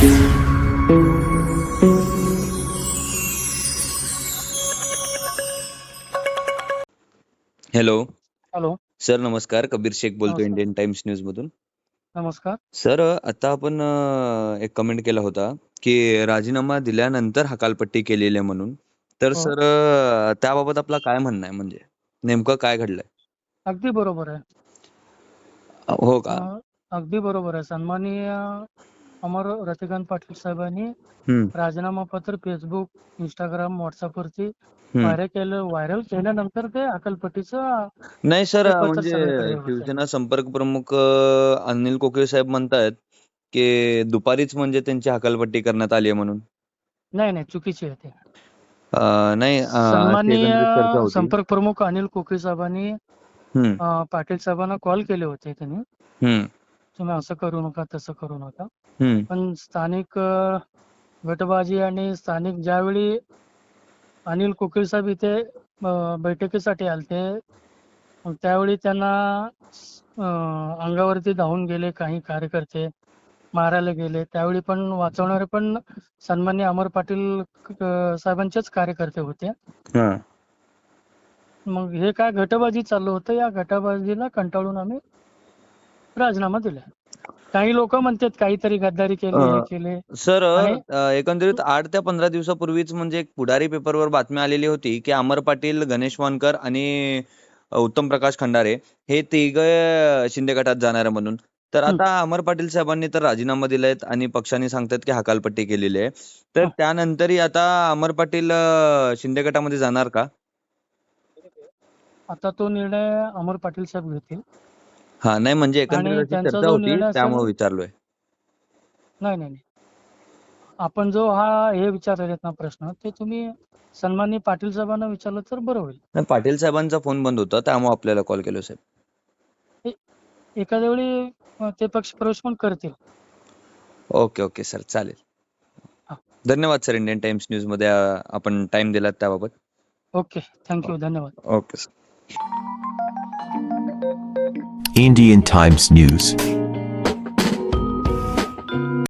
Hello. Hello. Sir नमस्कार. कबीर शेख बोलतो. Indian times news मधून नमस्कार. सर आता आपण अ, एक कमेंट केला होता की राजीनामा दिल्यानंतर हकालपट्टी केलेली आहे म्हणून. तर हो. सर अ, त्याबाबत आपला काय म्हणणं आहे? म्हणजे नेमकं काय घडलंय? अगदी बरोबर आहे. हो का? अं, अगदी बरोबर आहे. सन्माननीय अमर रतिकांत पाटील साहेबांनी राजीनामा पत्र फेसबुक इंस्टाग्राम व्हॉट्सअप वरती. व्हायरल केलं. व्हायरल केल्यानंतर ते अकलपट्टीचं नाही सर म्हणजे. शिवसेना संपर्क प्रमुख अनिल कोकिळे साहेब म्हणतायत की दुपारीच म्हणजे त्यांची हकालपट्टी करण्यात आली आहे म्हणून. नाही नाही चुकीचे आहे ते. नाही सन्माननीय संपर्क प्रमुख अनिल कोकिळे साहेबांनी पाटील साहेबांना कॉल केले होते त्यांनी. तुम्ही असं करू नका तसं करू नका. पण स्थानिक गटबाजी आणि स्थानिक ज्यावेळी अनिल कोकिळ साहेब इथे बैठकीसाठी आलते त्यावेळी त्यांना अंगावरती धावून गेले काही कार्यकर्ते मारायला गेले त्यावेळी पण वाचवणारे पण सन्मान्य अमर पाटील साहेबांचेच कार्यकर्ते होते हा. मग हे काय गटबाजी चालू होतं या गटबाजीला कंटाळून आम्ही राजीनामा दिला काही लोक म्हणतात काहीतरी गद्दारी केली हे केले. सर एकंदरीत आठ ते पंधरा दिवसापूर्वीच म्हणजे एक पुढारी पेपरवर बातमी आलेली होती की अमर पाटील गणेश वानकर आणि उत्तम प्रकाश खंडारे हे तिघ शिंदे गटात जाणार म्हणून. तर. आता अमर पाटील साहेबांनी तर राजीनामा दिलायत आणि पक्षाने सांगतात की हकालपट्टी केलेली आहे. तर. त्यानंतरही आता अमर पाटील शिंदे गटामध्ये जाणार का? आता तो निर्णय अमर पाटील साहेब घेतील. हा नाही म्हणजे एकंदरीत आणि अशी त्यांचा चर्चा जो होती निर्णय असेल- त्यामुळे विचारलोय. नाही नाही नाही. आपण जो हा हे विचारलेत ना प्रश्न ते तुम्ही सन्माननीय पाटील साहेबांना विचारलं तर बरं होईल. नाही, पाटील साहेबांचा फोन बंद होता त्यामुळे आपल्याला कॉल केलो साहेब. एखाद्या वेळी अ, ते पक्ष प्रवेश पण करतील. ओके ओके सर चालेल. हा. धन्यवाद सर इंडियन टाइम्स न्यूजमध्ये आपण टाइम दिलात त्याबाबत. ओके थँक्यू धन्यवाद. Okay sir. Indian Times News.